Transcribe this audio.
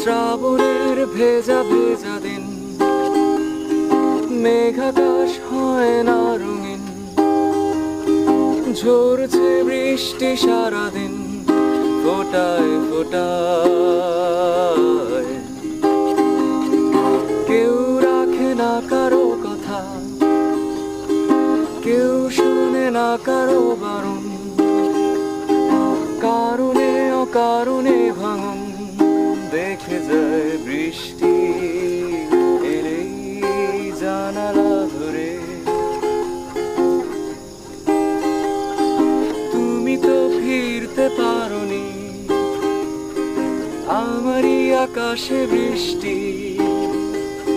শ্রাবণের ভেজা ভেজা দিন মেঘাকাশ হয় না রঙিন ঝরছে বৃষ্টি সারাদিন ফোটায় ফোটায়। কারও কথা। কেউ শুনে না কারও বারণ। কারণে অকারণে ভাঙন। দেখে যায় বৃষ্টি এলেই জানালা ধরে। তুমি তো ফিরতে পারোনি। আমারই আকাশে বৃষ্টি।